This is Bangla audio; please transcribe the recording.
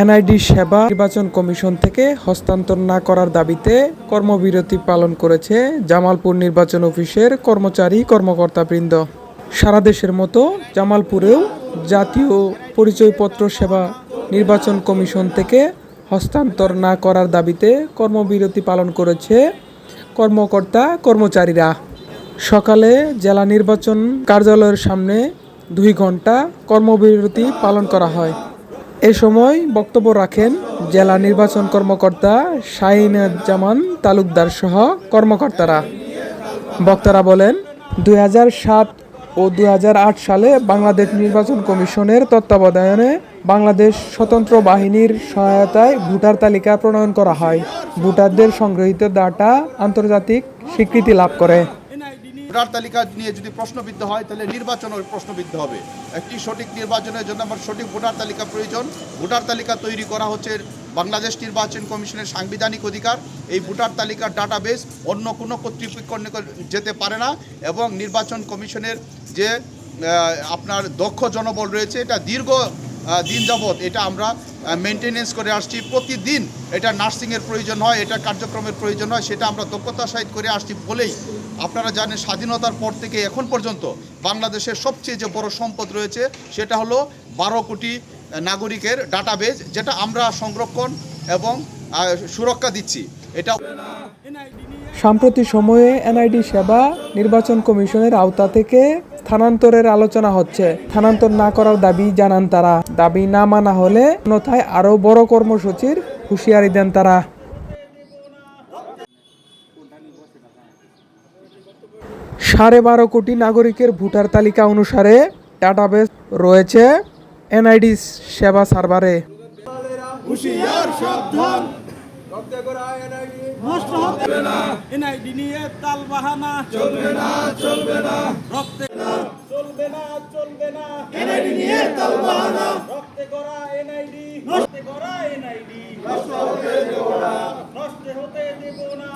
এনআইডি সেবা নির্বাচন কমিশন থেকে হস্তান্তর না করার দাবিতে কর্মবিরতি পালন করেছে জামালপুর নির্বাচন অফিসের কর্মচারী কর্মকর্তাবৃন্দ। সারা দেশের মতো জামালপুরেও জাতীয় পরিচয়পত্র সেবা নির্বাচন কমিশন থেকে হস্তান্তর না করার দাবিতে কর্মবিরতি পালন করেছে কর্মকর্তা কর্মচারীরা। সকালে জেলা নির্বাচন কার্যালয়ের সামনে দুই ঘণ্টা কর্মবিরতি পালন করা হয়। এ সময় বক্তব্য রাখেন জেলা নির্বাচন কর্মকর্তা শাহিনাজ্জামান তালুকদার সহ কর্মকর্তারা। বক্তারা বলেন, দুই ও দু হাজার আট সালে বাংলাদেশ নির্বাচন কমিশনের তত্ত্বাবধানে বাংলাদেশ স্বতন্ত্র বাহিনীর সহায়তায় ভোটার তালিকা প্রণয়ন করা হয়। ভোটারদের সংগৃহীত ডাটা আন্তর্জাতিক স্বীকৃতি লাভ করে। ভোটার তালিকা নিয়ে যদি প্রশ্নবিদ্ধ হয়, তাহলে নির্বাচনও প্রশ্নবিদ্ধ হবে। একটি সঠিক নির্বাচনের জন্য আমার সঠিক ভোটার তালিকা প্রয়োজন। ভোটার তালিকা তৈরি করা হচ্ছে বাংলাদেশ নির্বাচন কমিশনের সাংবিধানিক অধিকার। এই ভোটার তালিকার ডাটাবেস অন্য কোনো কর্তৃপক্ষের নিকট যেতে পারে না এবং নির্বাচন কমিশনের যে আপনার দক্ষ জনবল রয়েছে, এটা দীর্ঘ দিন যাবৎ এটা আমরা মেনটেনেন্স করে আসছি। প্রতিদিন এটা নার্সিংয়ের প্রয়োজন হয়, এটা কার্যক্রমের প্রয়োজন হয়, সেটা আমরা দক্ষতার সহিত করে আসছি বলেই। আপনারা জানেন, স্বাধীনতার পর থেকে এখন পর্যন্ত বাংলাদেশের সবচেয়ে যে বড় সম্পদ রয়েছে, সেটা হলো বারো কোটি নাগরিকের ডাটাবেজ যেটা আমরা সংরক্ষণ এবং সুরক্ষা দিচ্ছি। এটা সাম্প্রতিক সময়ে এনআইডি সেবা নির্বাচন কমিশনের আওতা থেকে স্থানান্তরের আলোচনা হচ্ছে। স্থানান্তর না করার দাবি জানান তারা। দাবি না মানা হলে অন্যথায় আরও বড় কর্মসূচির হুঁশিয়ারি দেন তারা। সাড়ে বারো কোটি নাগরিকের ভোটার তালিকা অনুসারে ডাটাবেস রয়েছে এনআইডি সেবা সার্ভারে। নষ্ট হবে না। এনআইডি নিয়ে তাল বাহানা চলবে না চলবে না। রক্তে চলবে না চলবে না। এনআইডি নিয়ে তাল বাহানা রক্তে করা এনআইডি। নষ্ট করা এনআইডি। নষ্ট হতে দেব না। নষ্ট হতে দেব না।